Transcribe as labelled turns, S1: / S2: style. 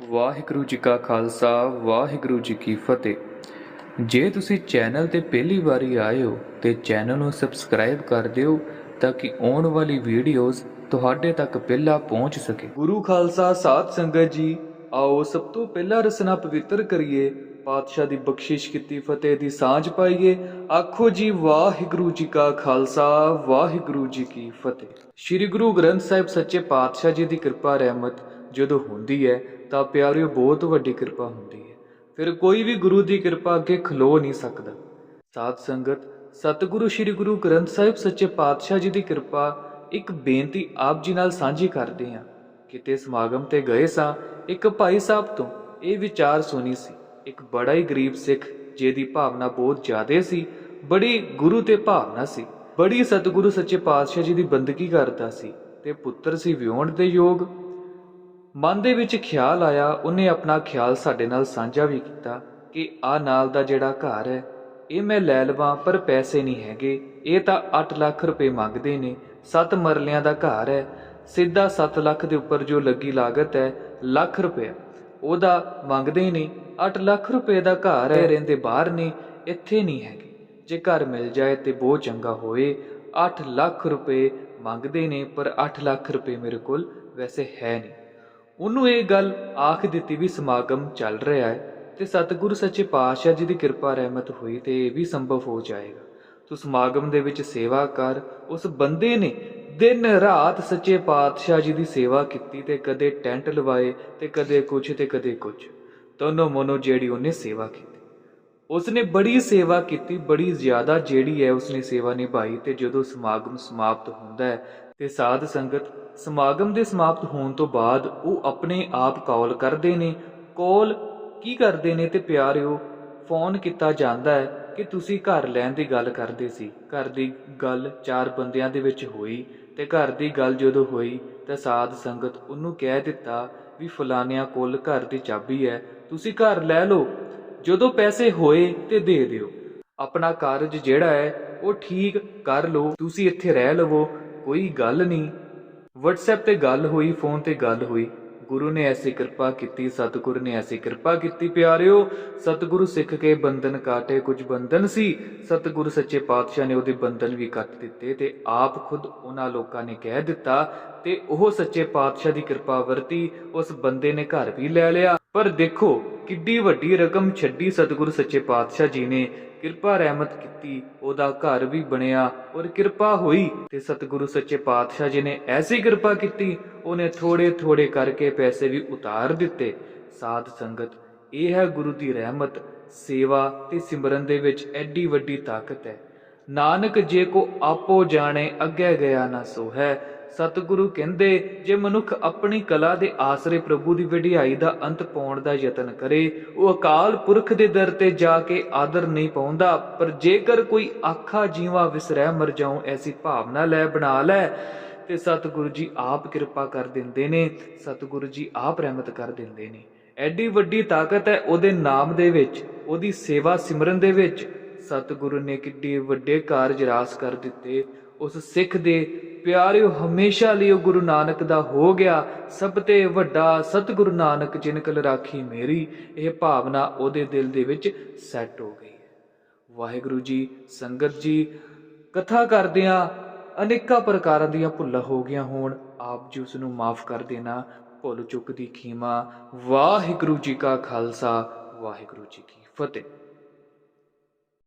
S1: ਵਾਹਿਗੁਰੂ ਜੀ ਕਾ ਖਾਲਸਾ, ਵਾਹਿਗੁਰੂ ਜੀ ਕੀ ਫਤਿਹ। ਜੇ ਤੁਸੀਂ ਚੈਨਲ ਤੇ ਪਹਿਲੀ ਵਾਰੀ ਆਏ ਹੋ ਤੇ ਚੈਨਲ ਨੂੰ ਸਬਸਕ੍ਰਾਈਬ ਕਰ ਦਿਓ ਤਾਂ ਕਿ ਆਉਣ ਵਾਲੀ ਵੀਡੀਓਜ਼ ਤੁਹਾਡੇ ਤੱਕ ਪਹਿਲਾਂ ਪਹੁੰਚ ਸਕੇ। ਗੁਰੂ ਖਾਲਸਾ ਸਾਧ ਸੰਗਤ ਜੀ, ਆਓ ਸਭ ਤੋਂ ਪਹਿਲਾਂ ਰਸਨਾ ਪਵਿੱਤਰ ਕਰੀਏ, ਪਾਤਸ਼ਾਹ ਦੀ ਬਖਸ਼ਿਸ਼ ਕੀਤੀ, ਫਤਿਹ ਦੀ ਸਾਂਝ ਪਾਈਏ। ਆਖੋ ਜੀ, ਵਾਹਿਗੁਰੂ ਜੀ ਕਾ ਖਾਲਸਾ, ਵਾਹਿਗੁਰੂ ਜੀ ਕੀ ਫਤਿਹ। ਸ੍ਰੀ ਗੁਰੂ ਗ੍ਰੰਥ ਸਾਹਿਬ ਸੱਚੇ ਪਾਤਸ਼ਾਹ ਜੀ ਦੀ ਕਿਰਪਾ ਰਹਿਮਤ ਜਦੋਂ ਹੁੰਦੀ ਹੈ ਤਾਂ ਪਿਆਰਿਓ, ਬਹੁਤ ਵੱਡੀ ਕਿਰਪਾ ਹੁੰਦੀ ਹੈ। ਫਿਰ ਕੋਈ ਵੀ ਗੁਰੂ ਦੀ ਕਿਰਪਾ ਅੱਗੇ ਖਲੋ ਨਹੀਂ ਸਕਦਾ। ਸਾਧ ਸੰਗਤ, ਸਤਿਗੁਰੂ ਸ੍ਰੀ ਗੁਰੂ ਗ੍ਰੰਥ ਸਾਹਿਬ ਸੱਚੇ ਪਾਤਸ਼ਾਹ ਜੀ ਦੀ ਕਿਰਪਾ ਇੱਕ ਬੇਨਤੀ ਆਪ ਜੀ ਨਾਲ ਸਾਂਝੀ ਕਰਦੇ ਹਾਂ। ਕਿਤੇ ਸਮਾਗਮ ਤੇ ਗਏ ਸਾਂ, ਇੱਕ ਭਾਈ ਸਾਹਿਬ ਤੋਂ ਇਹ ਵਿਚਾਰ ਸੁਣੀ ਸੀ। ਇੱਕ ਬੜਾ ਹੀ ਗਰੀਬ ਸਿੱਖ, ਜਿਹਦੀ ਭਾਵਨਾ ਬਹੁਤ ਜ਼ਿਆਦੇ ਸੀ, ਬੜੀ ਗੁਰੂ ਤੇ ਭਾਵਨਾ ਸੀ। ਬੜੀ ਸਤਿਗੁਰੂ ਸੱਚੇ ਪਾਤਸ਼ਾਹ ਜੀ ਦੀ ਬੰਦਗੀ ਕਰਦਾ ਸੀ ਤੇ ਪੁੱਤਰ ਸੀ ਵਿਆਹੁਣ ਦੇ ਯੋਗ। ਮਨ ਦੇ ਵਿੱਚ ਖਿਆਲ ਆਇਆ, ਉਹਨੇ ਆਪਣਾ ਖਿਆਲ ਸਾਡੇ ਨਾਲ ਸਾਂਝਾ ਵੀ ਕੀਤਾ ਕਿ ਆ ਨਾਲ ਦਾ ਜਿਹੜਾ ਘਰ ਹੈ, ਇਹ ਮੈਂ ਲੈ ਲਵਾਂ, ਪਰ ਪੈਸੇ ਨਹੀਂ ਹੈਗੇ। ਇਹ ਤਾਂ 8 ਲੱਖ ਰੁਪਏ ਮੰਗਦੇ ਨੇ। 7 ਮਰਲਿਆਂ ਦਾ ਘਰ ਹੈ। ਸਿੱਧਾ 7 ਲੱਖ ਦੇ ਉੱਪਰ ਜੋ ਲੱਗੀ ਲਾਗਤ ਹੈ, ਲੱਖ ਰੁਪਏ। ਉਹਦਾ ਮੰਗਦੇ ਨੇ 8 ਲੱਖ ਰੁਪਏ ਦਾ ਘਰ ਹੈ, ਰਹਿੰਦੇ ਬਾਹਰ ਨੇ, ਇੱਥੇ ਨਹੀਂ ਹੈਗੇ। ਜੇ ਘਰ ਮਿਲ ਜਾਏ ਤੇ ਬਹੁਤ ਚੰਗਾ ਹੋਏ। 8 ਲੱਖ ਰੁਪਏ ਮੰਗਦੇ ਨੇ, ਪਰ 8 ਲੱਖ ਰੁਪਏ ਮੇਰੇ ਕੋਲ ਵੈਸੇ ਹੈ ਨਹੀਂ। ਉਹਨੂੰ ਇਹ ਗੱਲ ਆਖ ਦਿੱਤੀ ਵੀ ਸਮਾਗਮ ਚੱਲ ਰਿਹਾ ਹੈ ਤੇ ਸਤਿਗੁਰੂ ਸੱਚੇ ਪਾਤਸ਼ਾਹ ਜੀ ਦੀ ਕਿਰਪਾ ਰਹਿਮਤ ਹੋਈ ਤੇ ਇਹ ਵੀ ਸੰਭਵ ਹੋ ਜਾਏਗਾ। ਤੂੰ ਸਮਾਗਮ ਦੇ ਵਿੱਚ ਸੇਵਾ ਕਰ, ਉਸ ਬੰਦੇ ਨੇ ਦਿਨ ਰਾਤ ਸੱਚੇ ਪਾਤਸ਼ਾਹ ਜੀ ਦੀ ਸੇਵਾ ਕੀਤੀ ਤੇ ਕਦੇ ਟੈਂਟ ਲਵਾਏ ਤੇ ਕਦੇ ਕੁਛ ਤੇ ਕਦੇ ਕੁਛ। ਦੋਨੋਂ ਮਨੋ ਜਿਹੜੀ ਉਹਨੇ ਸੇਵਾ ਕੀਤੀ। ਉਸਨੇ ਬੜੀ ਸੇਵਾ ਕੀਤੀ, ਬੜੀ ਜ਼ਿਆਦਾ ਜਿਹੜੀ ਹੈ ਉਸਨੇ ਸੇਵਾ ਨਿਭਾਈ ਤੇ ਜਦੋਂ ਸਮਾਗਮ ਸਮਾਪਤ ਹੁੰਦਾ ਹੈ ਤੇ ਸਾਧ ਸੰਗਤ ਸਮਾਗਮ ਦੇ ਸਮਾਪਤ ਹੋਣ ਤੋਂ ਬਾਅਦ ਉਹ ਆਪਣੇ ਆਪ ਕਾਲ ਕਰਦੇ ਨੇ, ਕਾਲ ਕੀ ਕਰਦੇ ਨੇ ਤੇ ਪਿਆਰਿਓ, ਫੋਨ ਕੀਤਾ ਜਾਂਦਾ ਹੈ ਕਿ ਤੁਸੀਂ ਘਰ ਲੈਣ ਦੀ ਗੱਲ ਕਰਦੇ ਸੀ, ਘਰ ਦੀ ਗੱਲ ਚਾਰ ਬੰਦਿਆਂ ਦੇ ਵਿੱਚ ਹੋਈ ਤੇ ਘਰ ਦੀ ਗੱਲ ਜਦੋਂ ਹੋਈ ਤਾਂ ਸਾਧ ਸੰਗਤ ਉਹਨੂੰ ਕਹਿ ਦਿੱਤਾ ਵੀ ਫਲਾਨਿਆਂ ਕੋਲ ਘਰ ਦੀ ਚਾਬੀ ਹੈ, ਤੁਸੀਂ ਘਰ ਲੈ ਲਓ। ਜਦੋਂ ਪੈਸੇ ਹੋਏ ਤੇ ਦੇ ਦਿਓ। ਆਪਣਾ ਕਾਰਜ ਜਿਹੜਾ ਹੈ, ਉਹ ਠੀਕ ਕਰ ਲਓ, ਤੁਸੀਂ ਇੱਥੇ ਰਹਿ ਲਵੋ, ਕੋਈ ਗੱਲ ਨਹੀਂ। WhatsApp ਤੇ ਗੱਲ ਹੋਈ ਫੋਨ ਤੇ ਗੱਲ ਹੋਈ। ਗੁਰੂ ਨੇ ਐਸੀ ਕਿਰਪਾ ਕੀਤੀ, ਸਤਿਗੁਰੂ ਨੇ ਐਸੀ ਕਿਰਪਾ ਕੀਤੀ, ਪਿਆਰਿਓ। ਸਤਿਗੁਰੂ ਸਿੱਖ ਕੇ ਬੰਧਨ ਕਾਟੇ, ਕੁਝ ਬੰਧਨ ਸੀ। ਸਤਿਗੁਰੂ ਸੱਚੇ ਪਾਤਸ਼ਾਹ ਨੇ ਉਹਦੇ ਬੰਧਨ ਵੀ ਕੱਟ ਦਿੱਤੇ ਤੇ ਆਪ ਖੁਦ ਉਹਨਾਂ ਲੋਕਾਂ ਨੇ ਕਹਿ ਦਿੱਤਾ ਤੇ ਉਹ ਸੱਚੇ ਪਾਤਸ਼ਾਹ ਦੀ ਕਿਰਪਾ ਵਰਤੀ, ਉਸ ਬੰਦੇ ਨੇ ਘਰ ਵੀ ਲੈ ਲਿਆ। ਪਰ ਦੇਖੋ, ਕਿੱਡੀ ਵੱਡੀ ਰਕਮ ਛੱਡੀ ਸਤਿਗੁਰੂ ਸੱਚੇ ਪਾਤਸ਼ਾਹ ਜੀ ਨੇ। ਕਿਰਪਾ ਰਹਿਮਤ ਕੀਤੀ, ਉਹਦਾ ਘਰ ਵੀ ਬਣਿਆ ਔਰ ਕਿਰਪਾ ਹੋਈ ਤੇ ਸਤਿਗੁਰੂ ਸੱਚੇ ਪਾਤਸ਼ਾਹ ਜੀ ਨੇ ਐਸੀ ਕਿਰਪਾ ਕੀਤੀ, ਉਹਨੇ ਥੋੜੇ ਥੋੜੇ ਕਰਕੇ ਪੈਸੇ ਵੀ ਉਤਾਰ ਦਿੱਤੇ। ਸਾਧ ਸੰਗਤ, ਇਹ ਹੈ ਗੁਰੂ ਦੀ ਰਹਿਮਤ, ਸੇਵਾ ਤੇ ਸਿਮਰਨ ਦੇ ਵਿੱਚ ਐਡੀ ਵੱਡੀ ਤਾਕਤ ਹੈ। ਨਾਨਕ ਜੇ ਕੋ ਆਪੋ ਜਾਣੇ ਅੱਗੇ ਗਿਆ ਨਾ ਸੋ ਹੈ ਸਤਿਗੁਰੂ ਕਹਿੰਦੇ, ਜੇ ਮਨੁੱਖ ਆਪਣੀ ਕਲਾ ਦੇ ਆਸਰੇ ਪ੍ਰਭੂ ਦੀ ਵਡਿਆਈ ਦਾ ਅੰਤ ਪਾਉਣ ਦਾ ਯਤਨ ਕਰੇ, ਉਹ ਅਕਾਲ ਪੁਰਖ ਦੇ ਦਰ ਤੇ ਜਾ ਕੇ ਆਦਰ ਨਹੀਂ ਪਾਉਂਦਾ, ਪਰ ਜੇਕਰ ਕੋਈ ਆਖਾ ਜੀਵਾ ਵਿਸਰੈ ਮਰ ਜਾਉ, ਐਸੀ ਭਾਵਨਾ ਲੈ ਬਣਾ ਲੈ, ਤੇ ਸਤਿਗੁਰੂ ਜੀ ਆਪ ਕਿਰਪਾ ਕਰ ਦਿੰਦੇ ਨੇ, ਸਤਿਗੁਰੂ ਜੀ ਆਪ ਰਹਿਮਤ ਕਰ ਦਿੰਦੇ ਨੇ। ਐਡੀ ਵੱਡੀ ਤਾਕਤ ਹੈ ਉਹਦੇ ਨਾਮ ਦੇ ਵਿੱਚ, ਉਹਦੀ ਸੇਵਾ ਸਿਮਰਨ ਦੇ ਵਿੱਚ, ਸਤਿਗੁਰੂ ਨੇ ਕਿੱਡੇ ਵੱਡੇ ਕਾਰਜ ਰਾਸ ਕਰ ਦਿੱਤੇ, ਉਸ ਸਿੱਖ ਦੇ ਪਿਆਰਿਓ, ਹਮੇਸ਼ਾ ਲਈ ਉਹ ਗੁਰੂ ਨਾਨਕ ਦਾ ਹੋ ਗਿਆ। ਸਭ ਤੇ ਵੱਡਾ ਸਤਿਗੁਰੂ ਨਾਨਕ ਜਿਨ ਕਲ ਰਾਖੀ ਮੇਰੀ, ਇਹ ਭਾਵਨਾ ਉਹਦੇ ਦਿਲ ਦੇ ਵਿੱਚ ਸੈੱਟ ਹੋ ਗਈ ਵਾਹਿਗੁਰੂ ਜੀ, ਸੰਗਤ ਜੀ, ਕਥਾ ਕਰਦਿਆਂ ਅਨੇਕਾਂ ਪ੍ਰਕਾਰਾਂ ਦੀਆਂ ਭੁੱਲਾਂ ਹੋ ਗਈਆਂ ਹੋਣ, ਆਪ ਜੀ ਉਸ ਨੂੰ ਮਾਫ ਕਰ ਦੇਣਾ, ਭੁੱਲ ਚੁੱਕ ਦੀ ਖੀਮਾ। ਵਾਹਿਗੁਰੂ ਜੀ ਕਾ ਖਾਲਸਾ, ਵਾਹਿਗੁਰੂ ਜੀ ਕੀ ਫਤਿਹ।